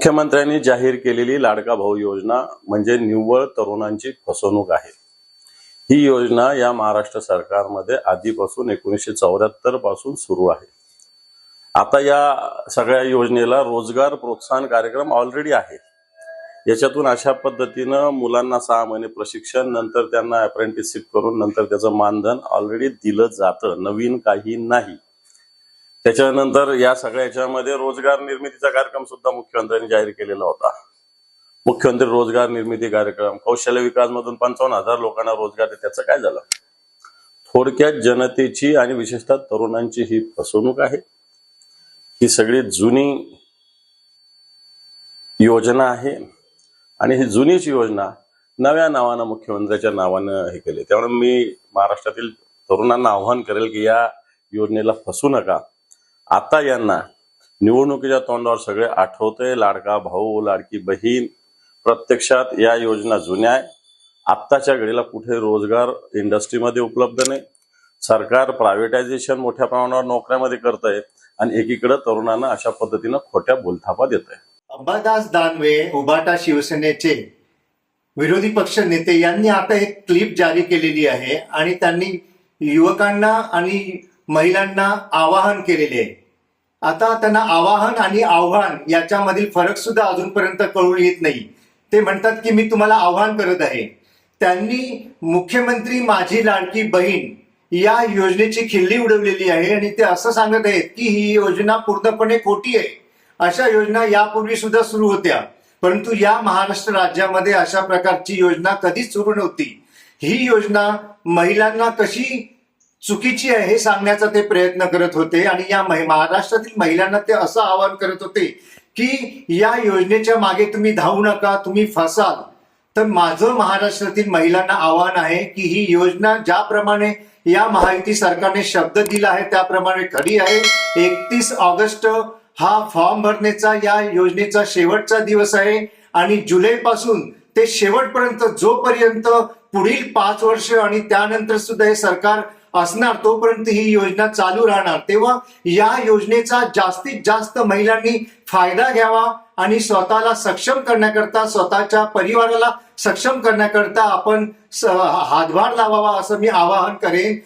मुख्यमंत्र्यांनी जाहीर केलेली लाडका भाऊ योजना म्हणजे निव्वळ तरुणांची फसवणूक आहे. ही योजना या महाराष्ट्र सरकारमध्ये आधीपासून एकोणीसशे चौऱ्याहत्तरपासून सुरू आहे. आता या सगळ्या योजनेला रोजगार प्रोत्साहन कार्यक्रम ऑलरेडी आहे याच्यातून अशा पद्धतीनं मुलांना सहा महिने प्रशिक्षण नंतर त्यांना अप्रेंटिसशिप करून नंतर त्याचं मानधन ऑलरेडी दिलं जातं. नवीन काही नाही. त्याच्यानंतर या सगळ्या याच्यामध्ये रोजगार निर्मितीचा कार्यक्रम सुद्धा मुख्यमंत्र्यांनी जाहीर केलेला होता. मुख्यमंत्री रोजगार निर्मिती कार्यक्रम कौशल्य विकास मधून पंचावन्न हजार लोकांना रोजगार त्याचं काय झालं? थोडक्यात जनतेची आणि विशेषतः तरुणांची ही फसवणूक आहे. ही सगळी जुनी योजना आहे आणि ही जुनीच योजना नव्या नावानं मुख्यमंत्र्याच्या नावानं हे केले. त्यामुळे मी महाराष्ट्रातील तरुणांना आव्हान करेल की या योजनेला फसू नका. आता यांना निवडणुकीच्या तोंडावर सगळे आठवते लाडका भाऊ लाडकी बहीण प्रत्यक्षात या योजना जुन्या आहे. आत्ताच्या घडीला कुठे रोजगार इंडस्ट्रीमध्ये उपलब्ध नाही. सरकार प्रायव्हेटायझेशन मोठ्या प्रमाणावर नोकऱ्यामध्ये करत आहे आणि एकीकडे तरुणांना अशा पद्धतीनं खोट्या बोलथापा देत आहे अंबादास दानवे उबाटा शिवसेनेचे विरोधी पक्ष नेते यांनी आता एक क्लिप जारी केलेली आहे आणि त्यांनी युवकांना आणि महिलांना आवाहन केलेले आहे. आता त्यांना आवाहन आणि आव्हान याच्यामधील फरक सुद्धा अजूनपर्यंत कळून येत नाही. ते म्हणतात की मी तुम्हाला आव्हान करत आहे. त्यांनी मुख्यमंत्री माझी लाडकी बहीण या योजनेची खिल्ली उडवलेली आहे आणि ते असं सांगत आहेत की ही योजना पूर्णपणे खोटी आहे. अशा योजना यापूर्वी सुद्धा सुरू होत्या. परंतु या महाराष्ट्र राज्यामध्ये अशा प्रकारची योजना कधीच सुरू नव्हती. ही योजना महिलांना कशी चुकीची आहे हे सांगण्याचा ते प्रयत्न करत होते आणि या महाराष्ट्रातील महिलांना ते असं आवाहन करत होते की या योजनेच्या मागे तुम्ही धावू नका तुम्ही फसाल. तर माझं महाराष्ट्रातील महिलांना आव्हान आहे की ही योजना ज्याप्रमाणे या महायुती सरकारने शब्द दिला आहे त्याप्रमाणे खरी आहे. एकतीस ऑगस्ट हा फॉर्म भरण्याचा या योजनेचा शेवटचा दिवस आहे आणि जुलै पासून ते शेवटपर्यंत जोपर्यंत पुढील पाच वर्ष आणि त्यानंतर सुद्धा हे सरकार असणार तोपर्यंत ही योजना चालू राहणार. तेव्हा या योजनेचा जास्तीत जास्त महिलांनी फायदा घ्यावा आणि स्वतःला सक्षम करण्याकरता स्वतःच्या परिवाराला सक्षम करण्याकरता आपण हातभार लावावा असं मी आवाहन करेन.